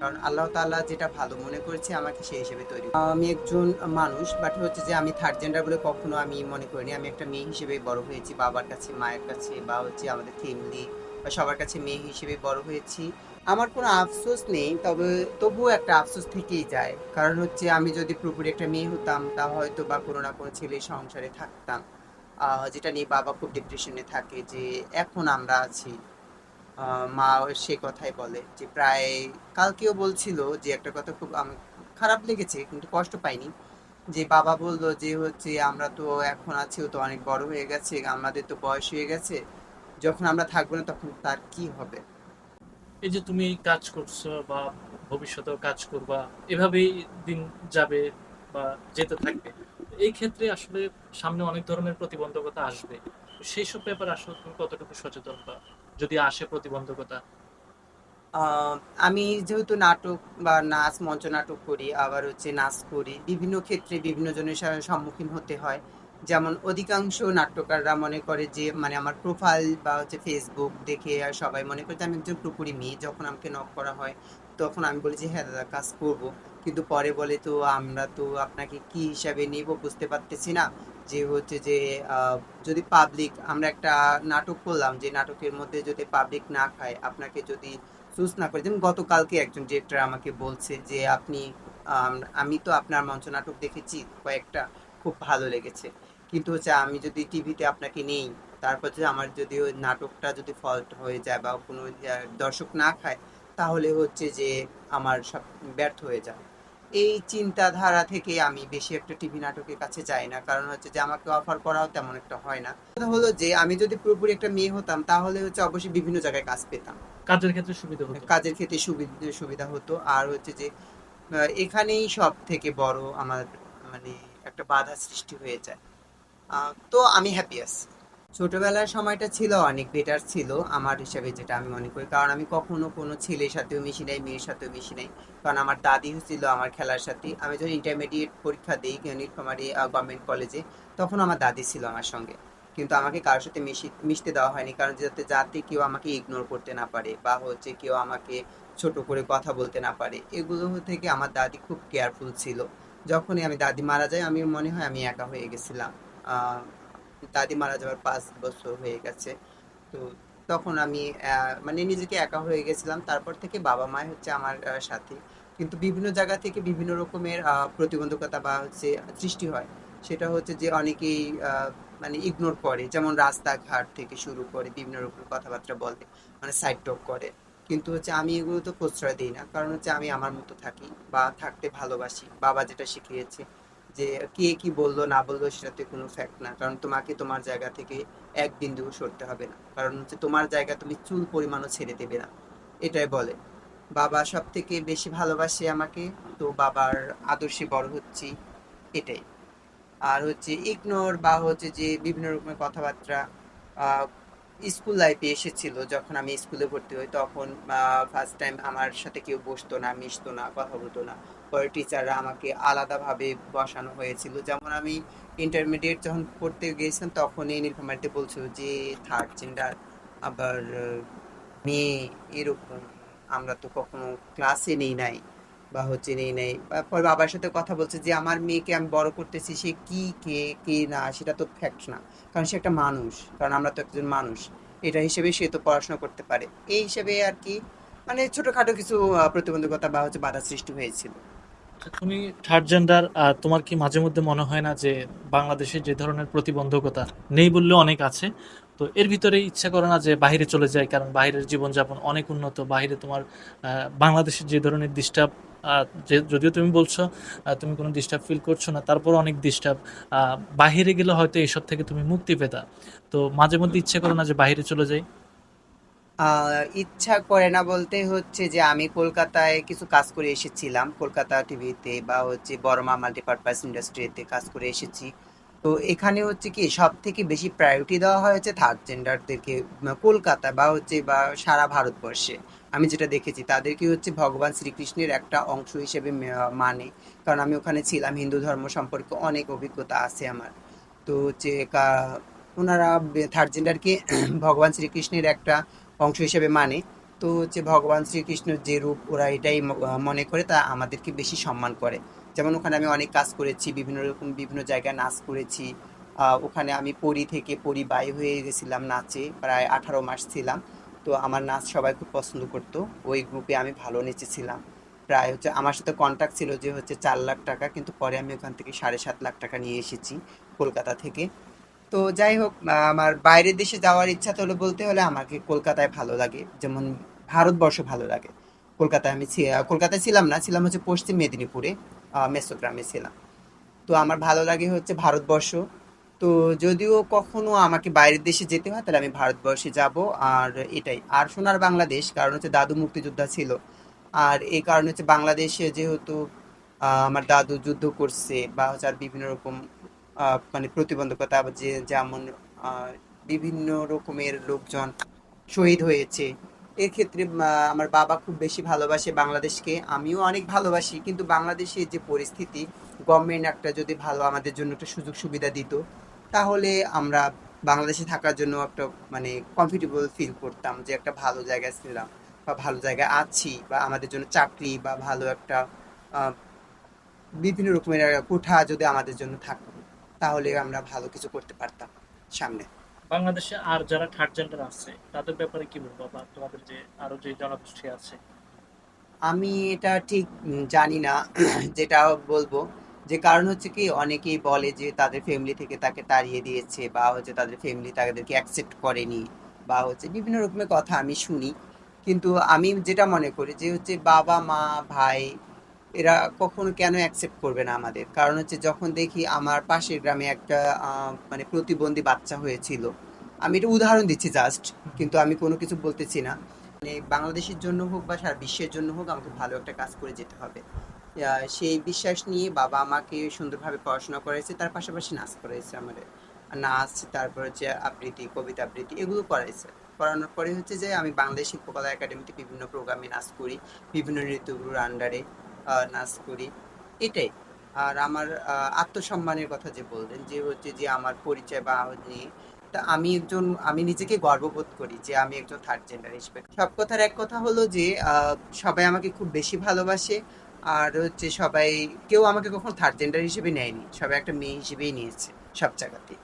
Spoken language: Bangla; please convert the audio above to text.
কারণ আল্লাহ তাআলা যেটা ভালো মনে করেছে আমাকে সেই হিসেবে তৈরি আমি একজন মানুষ বাট হচ্ছে যে আমি থার্ড জেন্ডার বলে কখনো আমি মনে করিনি। আমি একটা মেয়ে হিসেবে বড় হয়েছি, বাবার কাছে, মায়ের কাছে, বা হচ্ছে আমাদের ফ্যামিলি বা সবার কাছে মেয়ে হিসেবে বড় হয়েছি। আমার কোনো আফসোস নেই, তবে তবুও একটা আফসোস থেকেই যায়। কারণ হচ্ছে আমি যদি পুরোপুরি একটা মেয়ে হতাম, তা হয়তো বা কোনো না কোনো ছেলে সংসারে থাকতাম। যেটা নিয়ে বাবা খুব ডিপ্রেশনে থাকে যে এখন আমরা আছি। মা সে কথাই বলে যে, প্রায় কালকেও বলছিল যে, একটা কথা খুব আমি খারাপ লেগেছে, কিন্তু কষ্ট পাইনি। যে, বাবা বলল যে, হচ্ছে আমরা তো এখন আছি, ও তো অনেক বড় হয়ে গেছে, আমাদের তো বয়স হয়ে গেছে, যখন আমরা থাকব না তখন তার কি হবে? এই যে, তুমি কাজ করছ বা ভবিষ্যতেও কাজ করবা, এভাবেই দিন যাবে বা যেতে থাকবে। এই ক্ষেত্রে আসলে সামনে অনেক ধরনের প্রতিবন্ধকতা আসবে। সেই সব ব্যাপারে আসলে তুমি কতটুকু সচেতন বা যদি আসে প্রতিবন্ধকতা? আমি যেহেতু নাটক বা নাচ, মঞ্চ নাটক করি, আবার হচ্ছে নাচ করি, বিভিন্ন ক্ষেত্রে বিভিন্ন জনের সম্মুখীন হতে হয়। যেমন অধিকাংশ নাট্যকাররা মনে করে যে মানে আমার প্রোফাইল বা হচ্ছে ফেসবুক দেখে আর সবাই মনে করে যে, আমি একজন পুরোপুরি মেয়ে, যখন আমাকে নক করা হয়, তখন আমি বলি যে হ্যাঁ দাদা, কাজ করব। কিন্তু পরে বলে, তো আমরা তো আপনাকে কি হিসাবে নিব বুঝতে পারতেছি না। যে হচ্ছে যে যদি পাবলিক আমরা একটা নাটক করলাম, যে নাটকের মধ্যে যদি পাবলিক না খায়, আপনাকে যদি চুজ না করে, যেমন গতকালকে একজন ডিরেক্টর আমাকে বলছে যে, আপনি, আমি তো আপনার মঞ্চ নাটক দেখেছি, কয়েকটা, খুব ভালো লেগেছে। কিন্তু হচ্ছে আমি যদি টিভিতে আপনাকে নেই, তারপর যদি আমার যদি ওই নাটকটা যদি ফল্ট হয়ে যায় বা কোনো দর্শক না খায়, তাহলে হচ্ছে যে আমার সব ব্যর্থ হয়ে যায় এই চিন্তাধারা থেকে আমি বেশি একটা টিভি নাটকের কাছে যাই না। কারণ হচ্ছে যে আমাকে অফার করাও তেমন একটা হয় না। কথা হলো যে আমি যদি পুরোপুরি একটা মেয়ে হতাম তাহলে হচ্ছে অবশ্যই বিভিন্ন জায়গায় কাজ পেতাম। কাজের ক্ষেত্রে সুবিধা হতো? কাজের ক্ষেত্রে সুবিধা সুবিধা হতো। আর হচ্ছে যে এখানেই সব থেকে বড় আমার মানে একটা বাধা সৃষ্টি হয়ে যায়। তো আমি হ্যাপি আছি। ছোটবেলার সময়টা ছিল, অনেক বেটার ছিল আমার হিসাবে যেটা আমি মনে করি। কারণ আমি কখনো কোনো ছেলের সাথেও মিশি নাই, মেয়ের সাথেও মিশি নাই। কারণ আমার দাদি ছিল আমার খেলার সাথে। আমি যখন ইন্টারমিডিয়েট পরীক্ষা দিই নীলফামারী গভর্নমেন্ট কলেজে তখন আমার দাদি ছিল আমার সঙ্গে। কিন্তু আমাকে কারোর সাথে মিশি, মিশতে দেওয়া হয়নি। কারণ যাতে যাতে কেউ আমাকে ইগনোর করতে না পারে বা হচ্ছে কেউ আমাকে ছোট করে কথা বলতে না পারে। এগুলো থেকে আমার দাদি খুব কেয়ারফুল ছিল। যখনই আমি দাদি মারা যায় আমি মনে হয় আমি একা হয়ে গেছিলাম। দাদি মারা যাওয়ার পাঁচ বছর হয়ে গেছে। তো তখন আমি মানে নিজেকে একা হয়ে গেছিলাম। তারপর থেকে বাবা মা হচ্ছে আমার সাথে। কিন্তু বিভিন্ন জায়গা থেকে বিভিন্ন রকমের প্রতিবন্ধকতা বা হচ্ছে সৃষ্টি হয়। সেটা হচ্ছে যে অনেকেই মানে ইগনোর করে। যেমন রাস্তাঘাট থেকে শুরু করে, বিভিন্ন রকম কথাবার্তা বলে মানে সাইড টক করে। কিন্তু হচ্ছে আমি এগুলো তো প্রশ্রয় দিই না। কারণ হচ্ছে আমি আমার মতো থাকি বা থাকতে ভালোবাসি। বাবা যেটা শিখিয়েছে যে কে কি বলল, না বলল সেটাতে কোনো ফ্যাক্ট না। কারণ তোমাকে তোমার জায়গা থেকে এক বিন্দু সরতে হবে না। কারণ হচ্ছে তোমার জায়গা তুমি চুল পরিমাণও ছেড়ে দেবে না। এটাই বলে। বাবা সব থেকে বেশি ভালোবাসে আমাকে, তো বাবার আদর্শে বড় হচ্ছি এটাই। আর হচ্ছে ইগনোর বা হচ্ছে যে বিভিন্ন রকমের কথাবার্তা স্কুল লাইফে এসেছিল, যখন আমি স্কুলে ভর্তি হই, তখন ফার্স্ট টাইম আমার সাথে কেউ বসতো না, মিশতো না, কথা বলতো না। পরে টিচাররা আমাকে আলাদাভাবে বসানো হয়েছিল। যেমন আমি ইন্টারমিডিয়েট যখন পড়তে গিয়েছিলাম, তখনই নীলফামারীতে বলছিল যে থার্ড জেন্ডার আবার মেয়ে, এরকম আমরা তো কখনো ক্লাসে নেই নাই। বা হচ্ছে নেই নেই। পরে বাবার সাথে কথা বলছে যে, আমার মেয়েকে আমি বড় করতেছি, সে কি, কে কে না, সেটা তো ফ্যাক্ট না। কারণ সে একটা মানুষ, কারণ আমরা তো একজন মানুষ। এটা হিসেবে সে তো পড়াশোনা করতে পারে। এই হিসেবে আর কি মানে ছোটখাটো কিছু প্রতিবন্ধকতা বা হচ্ছে বাধা সৃষ্টি হয়েছিল। তুমি থার্ড জেন্ডার তোমার কি মাঝে মধ্যে মনে হয় না যে, বাংলাদেশে যে ধরনের প্রতিবন্ধকতা নেই বললেও অনেক আছে? তো এর ভিতরে ইচ্ছা করে না যে বাইরে চলে যায়, কারণ বাইরের জীবনযাপন অনেক উন্নত। বাইরে তোমার বাংলাদেশের যে ধরনের ডিস্টার্ব যদিও তুমি বলছো তুমি কোনো ডিস্টার্ব ফিল করছ না তারপর অনেক ডিস্টার্ব বাইরে গেলে হয়তো এসব থেকে তুমি মুক্তি পেতা। তো মাঝে মধ্যে ইচ্ছে করে না যে বাইরে চলে যাই? ইচ্ছা করে না বলতে হচ্ছে যে আমি কলকাতায় কিছু কাজ করে এসেছিলাম, কলকাতা টিভিতে বা হচ্ছে বড়মা মাল্টিপারপাস ইন্ডাস্ট্রিতে কাজ করে এসেছি। তো এখানে হচ্ছে কি সব থেকে বেশি প্রায়োরিটি দেওয়া হয়েছে থার্ড জেন্ডারদেরকে কলকাতা বা হচ্ছে বা সারা ভারতবর্ষে। আমি যেটা দেখেছি, তাদেরকে হচ্ছে ভগবান শ্রীকৃষ্ণের একটা অংশ হিসেবে মানে। কারণ আমি ওখানে ছিলাম, হিন্দু ধর্ম সম্পর্কে অনেক অভিজ্ঞতা আছে আমার। তো হচ্ছে ওনারা থার্ড জেন্ডারকে ভগবান শ্রীকৃষ্ণের একটা অংশ হিসেবে মানে। তো হচ্ছে ভগবান শ্রীকৃষ্ণের যে রূপ ওরা এটাই মনে করে, তা আমাদেরকে বেশি সম্মান করে। যেমন ওখানে আমি অনেক কাজ করেছি, বিভিন্ন রকম, বিভিন্ন জায়গায় নাচ করেছি। ওখানে আমি পরি থেকে পরি বাই হয়ে গেছিলাম নাচে, প্রায় আঠারো মাস ছিলাম। তো আমার নাচ সবাই খুব পছন্দ করতো। ওই গ্রুপে আমি ভালো নেচেছিলাম প্রায় হচ্ছে আমার সাথে কন্ট্যাক্ট ছিল যে হচ্ছে চার লাখ টাকা, কিন্তু পরে আমি ওখান থেকে সাড়ে সাত লাখ টাকা নিয়ে এসেছি কলকাতা থেকে। তো যাই হোক আমার বাইরের দেশে যাওয়ার ইচ্ছা হলো বলতে হলে আমাকে কলকাতায় ভালো লাগে। যেমন ভারতবর্ষ ভালো লাগে। কলকাতায় আমি কলকাতায় ছিলাম না, ছিলাম হচ্ছে পশ্চিম মেদিনীপুরে মেসোগ্রামে ছিলাম। তো আমার ভালো লাগে হচ্ছে ভারতবর্ষ। তো যদিও কখনো আমাকে বাইরের দেশে যেতে হয়, তাহলে আমি ভারতবর্ষে যাব। আর এটাই। আর সোনার বাংলাদেশ, কারণ হচ্ছে দাদু মুক্তিযোদ্ধা ছিল। আর এই কারণে হচ্ছে বাংলাদেশে যেহেতু আমার দাদু যুদ্ধ করছে বা হচ্ছে আর বিভিন্ন রকম মানে প্রতিবন্ধকতা যে যেমন বিভিন্ন রকমের লোকজন শহীদ হয়েছে। এক্ষেত্রে আমার বাবা খুব বেশি ভালোবাসে বাংলাদেশকে। আমিও অনেক ভালোবাসি, কিন্তু বাংলাদেশের যে পরিস্থিতি, গভর্নমেন্ট একটা যদি ভালো আমাদের জন্য একটা সুযোগ সুবিধা দিত তাহলে আমরা বাংলাদেশে থাকার জন্য একটা মানে কমফর্টেবল ফিল করতাম যে একটা ভালো জায়গায় ছিলাম বা ভালো জায়গায় আছি বা আমাদের জন্য চাকরি বা ভালো একটা বিভিন্ন রকমের কোঠা যদি আমাদের জন্য থাকতো তাহলে আমরা ভালো কিছু করতে পারতাম সামনে। বাংলাদেশে আর যারা থার্ড জেন্ডার আছে তাদের ব্যাপারে কি বলব? বা তোমাদের যে আরও যে জনগোষ্ঠী আছে? আমি এটা ঠিক জানি না যেটা বলব। যে কারণ হচ্ছে কি, অনেকেই বলে যে তাদের ফ্যামিলি থেকে তাকে তাড়িয়ে দিয়েছে বা হচ্ছে তাদের ফ্যামিলি তাদেরকে অ্যাকসেপ্ট করেনি বা হচ্ছে বিভিন্ন রকমের কথা আমি শুনি। কিন্তু আমি যেটা মনে করি যে হচ্ছে বাবা, মা, ভাই, এরা কখনো কেন অ্যাকসেপ্ট করবে না আমাদের? কারণ হচ্ছে যখন দেখি আমার পাশের গ্রামে একটা মানে প্রতিবন্ধী বাচ্চা হয়েছিল। আমি এটা উদাহরণ দিচ্ছি জাস্ট কিন্তু আমি কোনো কিছু বলতেছি না। মানে বাংলাদেশের জন্য হোক বা সারা বিশ্বের জন্য হোক আমাকে ভালো একটা কাজ করে যেতে হবে। সেই বিশ্বাস নিয়ে বাবা আমাকে সুন্দরভাবে পড়াশোনা করেছে, তার পাশাপাশি নাচ করেছে আমাদের। নাচ, তারপর হচ্ছে আবৃত্তি, কবিতা আবৃত্তি, এগুলো করাইছে। করানোর পরে হচ্ছে যে আমি বাংলাদেশ শিল্পকলা একাডেমিতে বিভিন্ন প্রোগ্রামে নাচ করি, বিভিন্ন নৃত্যগুলোর আন্ডারে নাচ করি। এটাই। আর আমার আত্মসম্মানের কথা যে বললেন, যে হচ্ছে যে আমার পরিচয় বা নিয়ে, তা আমি একজন, আমি নিজেকে গর্ববোধ করি যে আমি একজন থার্ড জেন্ডার হিসেবে। সব কথার এক কথা হলো যে সবাই আমাকে খুব বেশি ভালোবাসে। আর হচ্ছে সবাই, কেউ আমাকে কখনো থার্ড জেন্ডার হিসেবে নেয়নি, সবাই একটা মেয়ে হিসেবেই নিয়েছে সব জায়গাতেই।